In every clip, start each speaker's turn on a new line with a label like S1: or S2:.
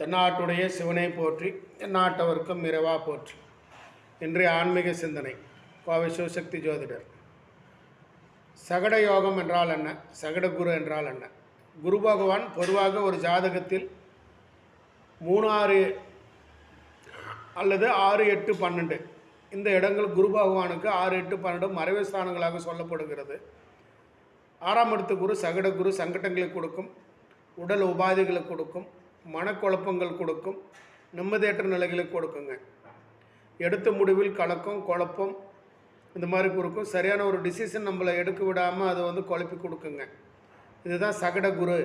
S1: தென்னாட்டுடைய சிவனை போற்றி எந்நாட்டவர்க்கும் இரவா போற்றி. இன்றைய ஆன்மீக சிந்தனை கோவை சிவசக்தி ஜோதிடர். சகட யோகம் என்றால் என்ன? சகட குரு என்றால் என்ன? குரு பகவான் பொதுவாக ஒரு ஜாதகத்தில் மூணு ஆறு அல்லது ஆறு எட்டு பன்னெண்டு. இந்த இடங்கள் குரு பகவானுக்கு ஆறு எட்டு பன்னெண்டு மறைவு ஸ்தானங்களாக சொல்லப்படுகிறது. ஆறாம் இடத்து குரு சகட குரு சங்கடங்களை கொடுக்கும் உடல் உபாதைகளை கொடுக்கும் மனக்குழப்பங்கள் கொடுக்கும் நிம்மதியற்ற நிலைகளை கொடுக்குங்க. எடுத்த முடிவில் கலக்கம் குழப்பம் இந்த மாதிரி கொடுக்கும். சரியான ஒரு டிசிஷன் நம்மளை எடுக்க விடாமல் அதை வந்து குழப்பி கொடுக்குங்க. இதுதான் சகட குரு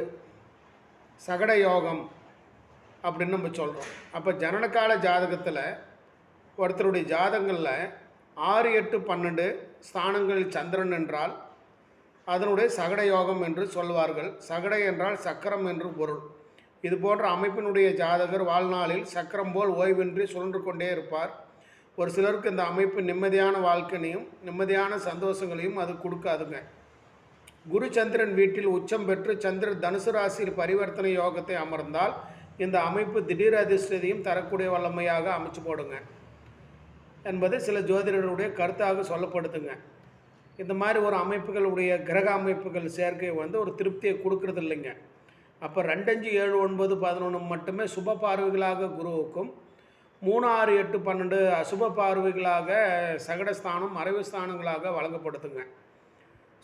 S1: சகட யோகம் அப்படின்னு நம்ம சொல்கிறோம் அப்போ ஜனனகால ஜாதகத்தில் ஒருத்தருடைய ஜாதகங்களில் ஆறு எட்டு பன்னெண்டு ஸ்தானங்களில் சந்திரன் என்றால் அதனுடைய சகட யோகம் என்று சொல்வார்கள். சகடை என்றால் சக்கரம் என்று பொருள். இது போன்ற அமைப்பினுடைய ஜாதகர் வாழ்நாளில் சக்கரம் போல் ஓய்வின்றி சுழன்று கொண்டே இருப்பார். ஒரு சிலருக்கு இந்த அமைப்பு நிம்மதியான வாழ்க்கையையும் நிம்மதியான சந்தோஷங்களையும் அது கொடுக்காதுங்க. குரு சந்திரன் வீட்டில் உச்சம் பெற்று சந்திரன் தனுசு ராசியில் பரிவர்த்தனை யோகத்தை அமர்ந்தால் இந்த அமைப்பு திடீர் அதிர்ஷ்டத்தையும் தரக்கூடிய வல்லமையாக அமைச்சு போடுங்க. என்பது சில ஜோதிடருடைய கருத்தாக சொல்லப்படுதுங்க. இந்த மாதிரி ஒரு அமைப்புகளுடைய கிரக அமைப்புகள் சேர்க்கை வந்து ஒரு திருப்தியை கொடுக்கறது இல்லைங்க அப்போ ரெண்டஞ்சு ஏழு ஒன்பது பதினொன்று மட்டுமே சுப பார்வைகளாக குருவுக்கும் மூணு ஆறு எட்டு பன்னெண்டு அசுப பார்வைகளாக சகடஸ்தானம் மறைவு ஸ்தானங்களாக வழங்கப்படுத்துங்க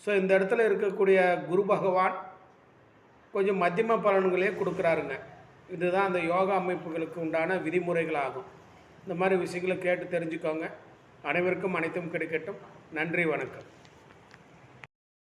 S1: ஸோ இந்த இடத்துல இருக்கக்கூடிய குரு பகவான் கொஞ்சம் மத்தியம பலன்களே கொடுக்குறாருங்க. இதுதான் அந்த யோகா அமைப்புகளுக்கு உண்டான விதிமுறைகளாகும். இந்த மாதிரி விஷயங்களை கேட்டு தெரிஞ்சுக்கோங்க. அனைவருக்கும் அனைத்தும் கிடைக்கட்டும். நன்றி வணக்கம்.